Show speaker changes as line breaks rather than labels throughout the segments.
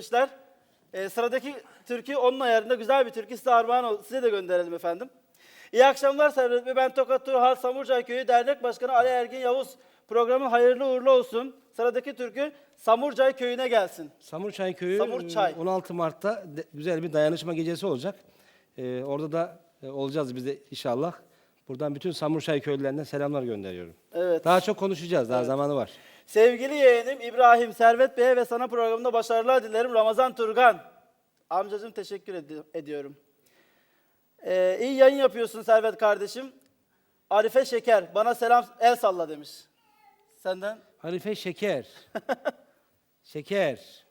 istemişler. Ee, sıradaki türkü onun ayarında güzel bir türkü size armağan ol- size de gönderelim efendim. İyi akşamlar Servet Bey. Ben Tokat Turhal Samurcay Köyü Dernek Başkanı Ali Ergin Yavuz. Programın hayırlı uğurlu olsun. Sıradaki türkü Samurcay Köyü'ne gelsin.
Samurçay Köyü
Samurçay.
e, 16 Mart'ta de- güzel bir dayanışma gecesi olacak. E, orada da e, olacağız biz de inşallah. Buradan bütün Samurçay köylülerine selamlar gönderiyorum.
Evet.
Daha çok konuşacağız, daha zamanı var.
Sevgili yeğenim İbrahim Servet Bey'e ve sana programında başarılar dilerim. Ramazan Turgan. Amcacığım teşekkür edi- ediyorum. Ee, iyi yayın yapıyorsun Servet kardeşim. Arife Şeker bana selam el salla demiş. Senden
Harife Şeker. Şeker.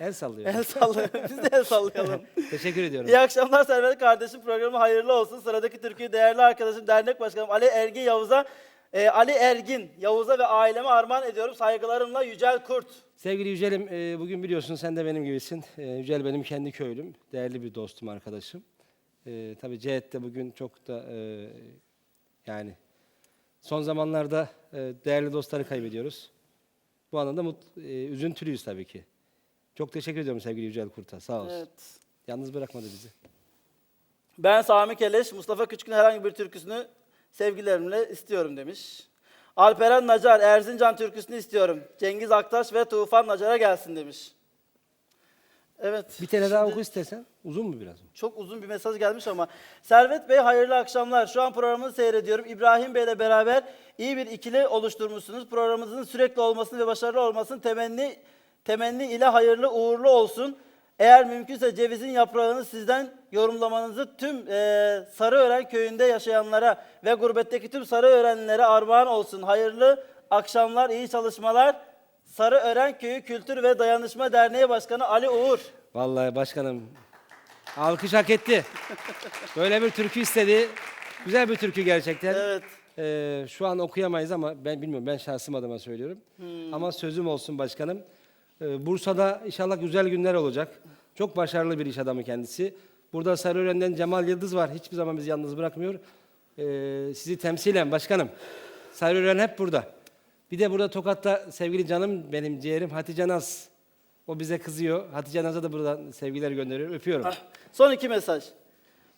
El sallıyor.
el salla. Biz de el sallayalım.
Teşekkür ediyorum.
İyi akşamlar Servet kardeşim. Programı hayırlı olsun. Sıradaki türküyü değerli arkadaşım dernek başkanım Ali Ergin Yavuz'a e, Ali Ergin Yavuz'a ve aileme armağan ediyorum. Saygılarımla Yücel Kurt.
Sevgili Yücel'im, e, bugün biliyorsun sen de benim gibisin. E, Yücel benim kendi köylüm, değerli bir dostum, arkadaşım. E, tabii Cihet'te bugün çok da e, yani son zamanlarda e, değerli dostları kaybediyoruz. Bu anlamda mut, e, üzüntülüyüz tabii ki. Çok teşekkür ediyorum sevgili Yücel Kurt'a, sağ olsun.
Evet.
Yalnız bırakmadı bizi.
Ben Sami Keleş, Mustafa Küçük'ün herhangi bir türküsünü sevgilerimle istiyorum demiş. Alperen Nacar, Erzincan türküsünü istiyorum. Cengiz Aktaş ve Tufan Nacar'a gelsin demiş. Evet.
Bir tane daha oku istersen. Uzun mu biraz?
Çok uzun bir mesaj gelmiş ama. Servet Bey hayırlı akşamlar. Şu an programını seyrediyorum. İbrahim Bey ile beraber iyi bir ikili oluşturmuşsunuz. Programımızın sürekli olmasını ve başarılı olmasını temenni temenni ile hayırlı uğurlu olsun. Eğer mümkünse cevizin yaprağını sizden yorumlamanızı tüm eee Sarıören köyünde yaşayanlara ve gurbetteki tüm Sarıörenlilere armağan olsun. Hayırlı akşamlar, iyi çalışmalar. Sarıören Köyü Kültür ve Dayanışma Derneği Başkanı Ali Uğur.
Vallahi başkanım alkış hak etti. Böyle bir türkü istedi. Güzel bir türkü gerçekten.
Evet.
Ee, şu an okuyamayız ama ben bilmiyorum ben şahsım adıma söylüyorum. Ama sözüm olsun başkanım. Ee, Bursa'da inşallah güzel günler olacak. Çok başarılı bir iş adamı kendisi. Burada Sarıören'den Cemal Yıldız var. Hiçbir zaman bizi yalnız bırakmıyor. Ee, sizi temsilen başkanım. Sarıören hep burada. Bir de burada Tokat'ta sevgili canım benim ciğerim Hatice Naz. O bize kızıyor. Hatice Naz'a da buradan sevgiler gönderiyorum. Öpüyorum.
Ah, Son iki mesaj.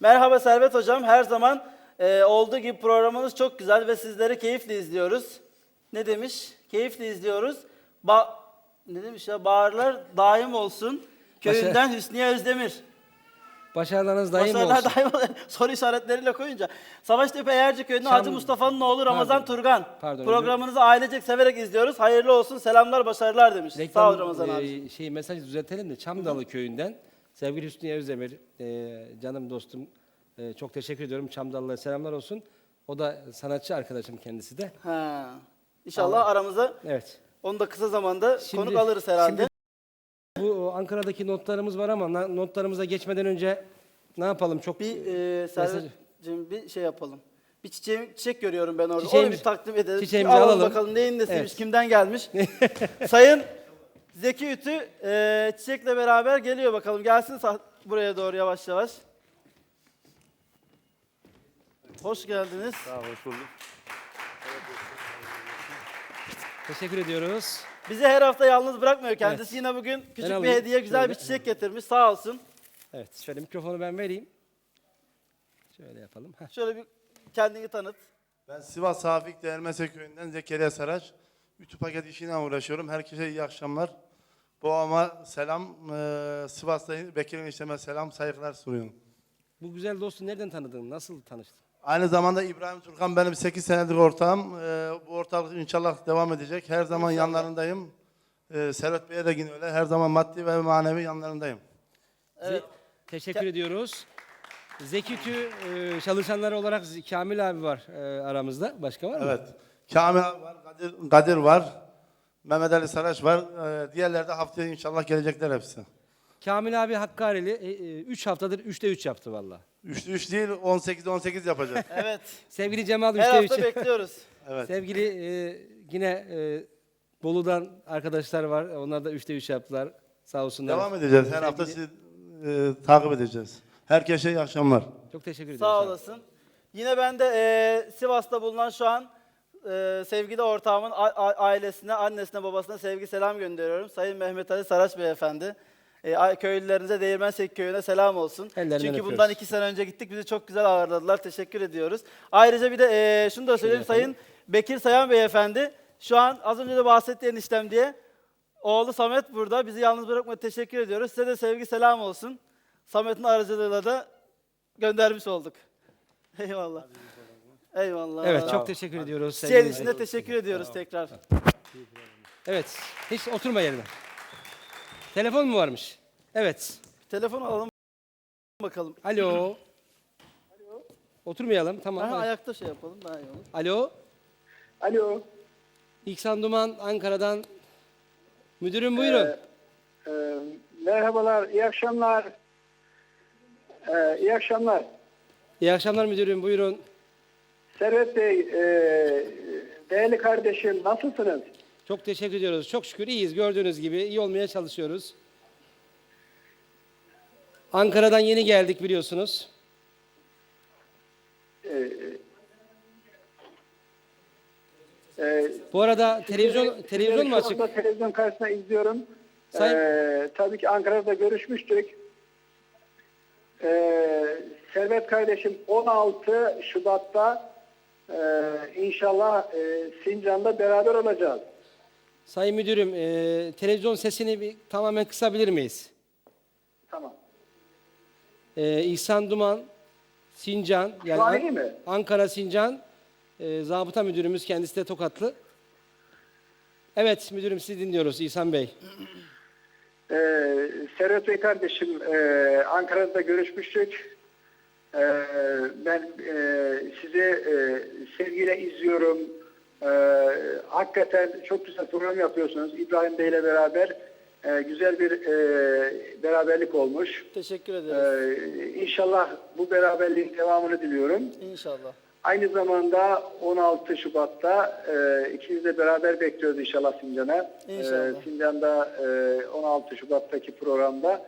Merhaba Servet Hocam. Her zaman e, olduğu gibi programınız çok güzel ve sizleri keyifle izliyoruz. Ne demiş? Keyifle izliyoruz. Ba ne demiş ya? Bağırlar daim olsun. Köyünden Hüsniye Özdemir.
Başarılarınız daim
Başarılar
olsun.
daim olsun. Soru işaretleriyle koyunca. Savaştepe Eğerci Köyü'nün Hacı Mustafa'nın oğlu Ramazan
Pardon.
Turgan.
Pardon,
Programınızı ailecek severek izliyoruz. Hayırlı olsun. Selamlar, başarılar demiş. Sağ ol Ramazan
e,
abi.
Şey mesajı düzeltelim de Çamdalı köyünden sevgili Hüsnü Özdemir e, canım dostum e, çok teşekkür ediyorum. Çamdalı'ya selamlar olsun. O da sanatçı arkadaşım kendisi de.
Ha. İnşallah aramıza
Evet.
onu da kısa zamanda
Şimdi-
konuk alırız herhalde.
Ankara'daki notlarımız var ama notlarımıza geçmeden önce ne yapalım? Çok
Bir e, Servet'cim bir şey yapalım. Bir çiçeğim, çiçek görüyorum ben orada.
Çiçeğimiz-
Onu bir takdim edelim.
çiçeğimizi
Bir alalım,
alalım.
bakalım neyin nesiymiş,
Evet.
kimden gelmiş. Sayın Zeki Ütü e, çiçekle beraber geliyor bakalım. Gelsin buraya doğru yavaş yavaş. Hoş geldiniz.
Sağ ol, hoş bulduk.
teşekkür ediyoruz.
Bizi her hafta yalnız bırakmıyor kendisi.
Evet.
Yine bugün küçük bir
alayım.
hediye, güzel
Şöyle.
bir çiçek getirmiş. Sağ olsun.
Evet, şöyle mikrofonu ben vereyim. Şöyle yapalım. Heh.
Şöyle bir kendini tanıt.
Ben Sivas Hafik Değermese Köyü'nden Zekeriya Saraç. Ütü paket işine uğraşıyorum. Herkese iyi akşamlar. Boğama selam, eee Sivas'ta Bekir'in işleme selam, saygılar sunuyorum.
Bu güzel dostu nereden tanıdın? Nasıl tanıştın?
Aynı zamanda İbrahim Turkan benim 8 senedir ortağım. Eee, bu ortaklık inşallah devam edecek. Her zaman yanlarındayım. Eee Servet Bey'e de yine öyle. Her zaman maddi ve manevi yanlarındayım.
Evet.
Teşekkür ediyoruz. Zeki Tü e, çalışanları olarak Z- Kamil abi var e, aramızda. Başka var mı?
Evet. Kamil abi var, Kadir, Kadir var. Mehmet Ali Saraç var. Eee diğerleri de haftaya inşallah gelecekler hepsi.
Kamil abi Hakkari'li 3 haftadır 3'te 3 yaptı valla.
Üçlü üç değil, 18-18 yapacak.
Evet.
Sevgili Cemal
Her
3'te
hafta
3.
bekliyoruz.
Evet.
Sevgili e, yine e, Bolu'dan arkadaşlar var. Onlar da 3'te 3 yaptılar. Sağ olsunlar.
Devam edeceğiz. Her hafta
Sevgili-
sizi e, takip edeceğiz. Herkese iyi akşamlar.
Çok teşekkür ederim.
Sağ olasın. Yine ben de e, Sivas'ta bulunan şu an e, sevgili ortağımın ailesine, annesine, babasına sevgi selam gönderiyorum. Sayın Mehmet Ali Saraç Beyefendi. E, köylülerinize Değirmensek köyüne selam olsun.
Ellerinden
Çünkü
öpüyoruz.
bundan iki sene önce gittik. Bizi çok güzel ağırladılar. Teşekkür ediyoruz. Ayrıca bir de e, şunu da söyleyeyim. Sayın Bekir Sayan Beyefendi şu an az önce de bahsetti eniştem diye. Oğlu Samet burada. Bizi yalnız bırakmadı. Teşekkür ediyoruz. Size de sevgi selam olsun. Samet'in aracılığıyla da göndermiş olduk. Eyvallah. Eyvallah.
Evet çok teşekkür ediyoruz. Sevgili
için de teşekkür ediyoruz tekrar.
Evet. Hiç oturma yerine. Telefon mu varmış? Evet.
Telefon alalım bakalım.
Alo. Oturmayalım. Tamam.
Ha,
hadi.
ayakta şey yapalım daha iyi olur.
Alo.
Alo.
İhsan Duman Ankara'dan. Müdürüm buyurun.
Ee, merhabalar, iyi akşamlar. Ee, iyi akşamlar.
İyi akşamlar müdürüm buyurun.
Servet Bey, e, değerli kardeşim nasılsınız?
Çok teşekkür ediyoruz. Çok şükür iyiyiz. Gördüğünüz gibi iyi olmaya çalışıyoruz. Ankara'dan yeni geldik biliyorsunuz.
Ee,
Bu arada televizyon televizyon mu açık?
televizyon karşısında izliyorum.
Sayın-
Ee, tabii ki Ankara'da görüşmüştük. Ee, Servet kardeşim 16 Şubat'ta e, inşallah e, Sincan'da beraber olacağız.
Sayın müdürüm, e, televizyon sesini bir tamamen kısabilir miyiz?
Tamam.
E, İhsan Duman, Sincan, yani
an iyi mi?
Ankara Sincan, e, zabıta müdürümüz kendisi de Tokatlı. Evet müdürüm sizi dinliyoruz İhsan Bey.
Ee, Servet Bey kardeşim e, Ankara'da görüşmüştük. Ee, ben e, sizi e, sevgiyle izliyorum. Ee, hakikaten çok güzel program yapıyorsunuz. İbrahim Bey ile beraber e, güzel bir e, beraberlik olmuş.
Teşekkür ederiz.
Ee, inşallah bu beraberliğin devamını diliyorum.
İnşallah.
Aynı zamanda 16 Şubat'ta e, ikimiz de beraber bekliyoruz inşallah Sincan'a.
İnşallah.
E, Sincan'da e, 16 Şubat'taki programda.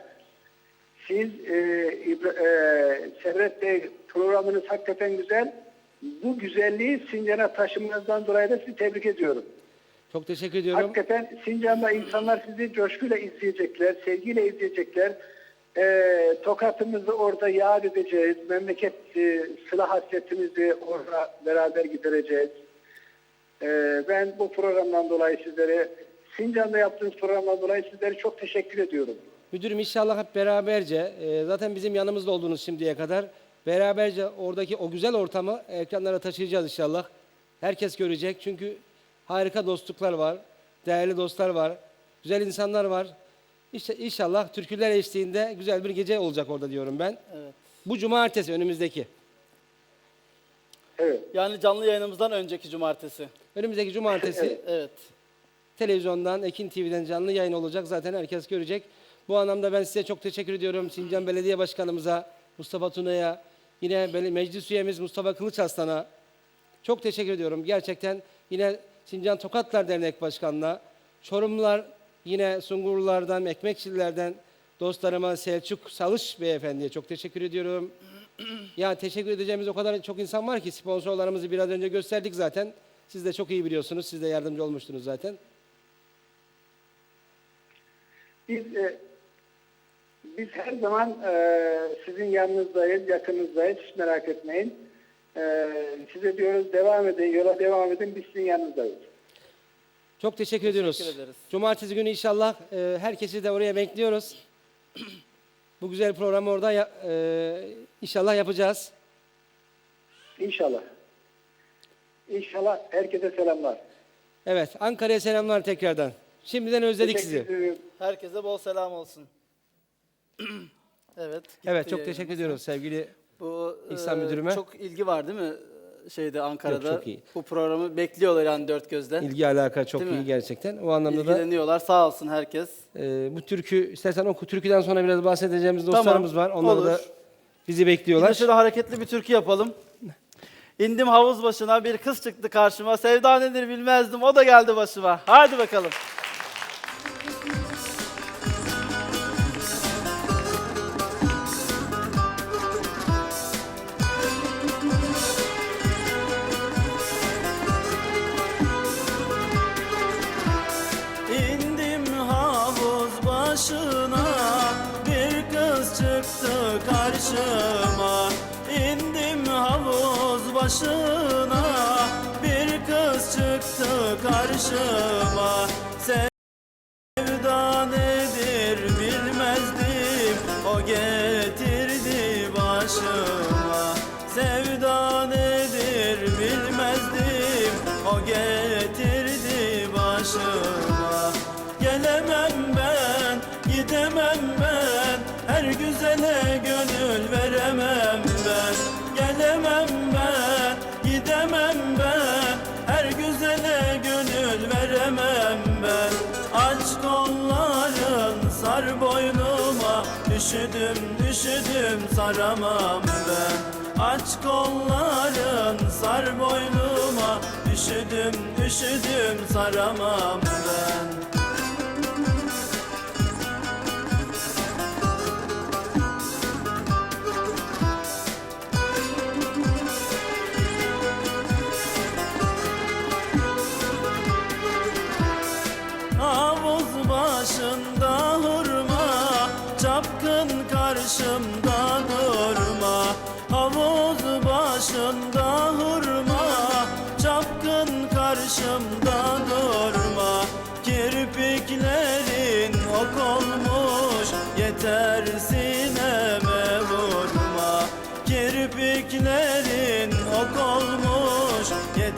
Siz e, İbra- e, Servet Bey programınız hakikaten güzel. Bu güzelliği Sincan'a taşımanızdan dolayı da sizi tebrik ediyorum.
Çok teşekkür ediyorum.
Hakikaten Sincan'da insanlar sizi coşkuyla izleyecekler, sevgiyle izleyecekler. Ee, tokatımızı orada yad edeceğiz. Memleket e, sıla hasretimizi orada beraber gidereceğiz. Ee, ben bu programdan dolayı sizlere, Sincan'da yaptığınız programdan dolayı sizlere çok teşekkür ediyorum.
Müdürüm inşallah hep beraberce, e, zaten bizim yanımızda oldunuz şimdiye kadar. Beraberce oradaki o güzel ortamı ekranlara taşıyacağız inşallah. Herkes görecek çünkü harika dostluklar var, değerli dostlar var, güzel insanlar var. İşte inşallah türküler eşliğinde güzel bir gece olacak orada diyorum ben.
Evet.
Bu cumartesi önümüzdeki.
Evet.
Yani canlı yayınımızdan önceki cumartesi.
Önümüzdeki cumartesi
Evet.
televizyondan, Ekin TV'den canlı yayın olacak. Zaten herkes görecek. Bu anlamda ben size çok teşekkür ediyorum. Sincan Belediye Başkanımıza, Mustafa Tuna'ya, yine bel- meclis üyemiz Mustafa Kılıçarslan'a çok teşekkür ediyorum. Gerçekten yine Sincan Tokatlar Dernek Başkanı'na, Çorumlular, yine Sungurlulardan, Ekmekçilerden dostlarıma Selçuk Salış Beyefendi'ye çok teşekkür ediyorum. Ya teşekkür edeceğimiz o kadar çok insan var ki sponsorlarımızı biraz önce gösterdik zaten. Siz de çok iyi biliyorsunuz. Siz de yardımcı olmuştunuz zaten.
Biz e, biz her zaman e, sizin yanınızdayız, yakınızdayız. Hiç merak etmeyin. E, size diyoruz devam edin, yola devam edin. Biz sizin yanınızdayız.
Çok teşekkür, ediyoruz.
ederiz.
Cumartesi günü inşallah e, herkesi de oraya bekliyoruz. Bu güzel programı orada ya- e, inşallah yapacağız.
İnşallah. İnşallah herkese selamlar.
Evet, Ankara'ya selamlar tekrardan. Şimdiden özledik
Teşekkür
sizi.
ederim.
Herkese bol selam olsun. evet. gitti
Evet, çok
yayınımız.
teşekkür ediyoruz sevgili.
Bu
İhsan
e,
Müdürüme.
Çok ilgi var değil mi? Şeyde Ankara'da.
Yok, çok iyi.
Bu programı bekliyorlar yani dört gözle.
İlgi alaka çok
Değil
iyi
mi?
gerçekten. O anlamda da
İlgileniyorlar. Sağ olsun herkes.
e, bu türkü istersen oku türküden sonra biraz bahsedeceğimiz dostlarımız
Tamam,
var. Onları
olur.
da bizi bekliyorlar.
şöyle hareketli bir türkü yapalım. İndim havuz başına bir kız çıktı karşıma. Sevda nedir bilmezdim o da geldi başıma. Hadi bakalım.
Başıma indim havuz başına. Bir kız çıktı karşıma. Sevda nedir bilmezdim. O getirdi başıma. Sevda nedir bilmezdim. O getirdi başıma. Gelemem ben, gidemem ben güzele gönül veremem ben. Gelemem ben, gidemem ben. Her güzele gönül veremem ben. Aç kolların sar boynuma. Üşüdüm üşüdüm saramam ben. Aç kolların sar boynuma. Üşüdüm üşüdüm saramam ben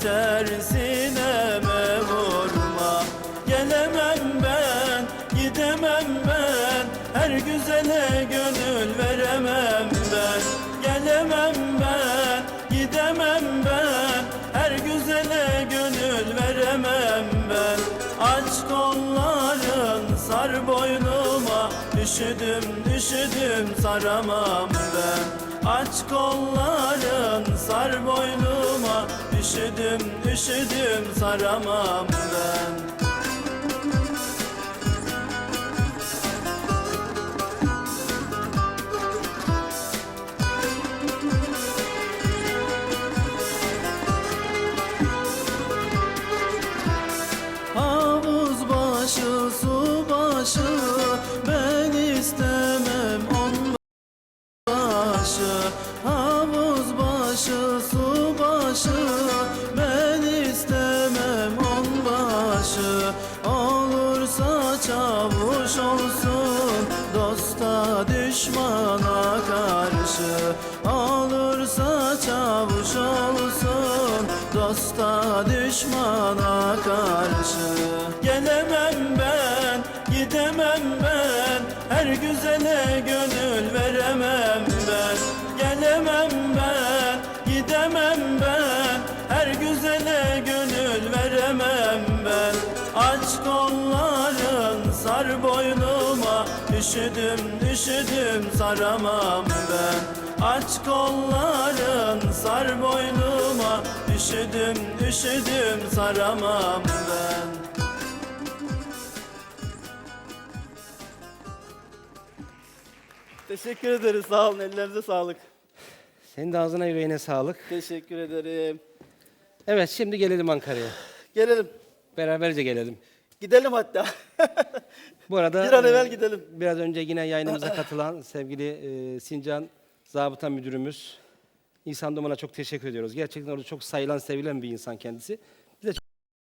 Yeter sineme vurma. Gelemem ben, gidemem ben. Her güzele gönül veremem ben. Gelemem ben, gidemem ben. Her güzele gönül veremem ben. Aç kolların sar boynuma. Üşüdüm üşüdüm saramam ben. Aç kolların sar boynuma Üşüdüm üşüdüm saramam ben. Başı, su başı Ben istemem on başı. Havuz başı, su başı Olursa çavuş olsun Dosta düşmana karşı. Gelemem ben, gidemem ben Her güzele gönül veremem ben. Gelemem ben, gidemem ben Her güzele gönül veremem ben. Aç kolların sar boynuma Üşüdüm üşüdüm saramam ben Aç kolların sar boynuma Üşüdüm üşüdüm saramam ben Teşekkür ederiz. Sağ olun. Ellerinize sağlık.
Senin de ağzına yüreğine sağlık.
Teşekkür ederim.
Evet şimdi gelelim Ankara'ya.
Gelelim.
Beraberce gelelim.
Gidelim hatta.
Bu arada
Bir an evvel
e,
gidelim.
Biraz önce yine yayınımıza katılan sevgili e, Sincan Zabıta Müdürümüz İhsan Duman'a çok teşekkür ediyoruz. Gerçekten orada çok sayılan, sevilen bir insan kendisi.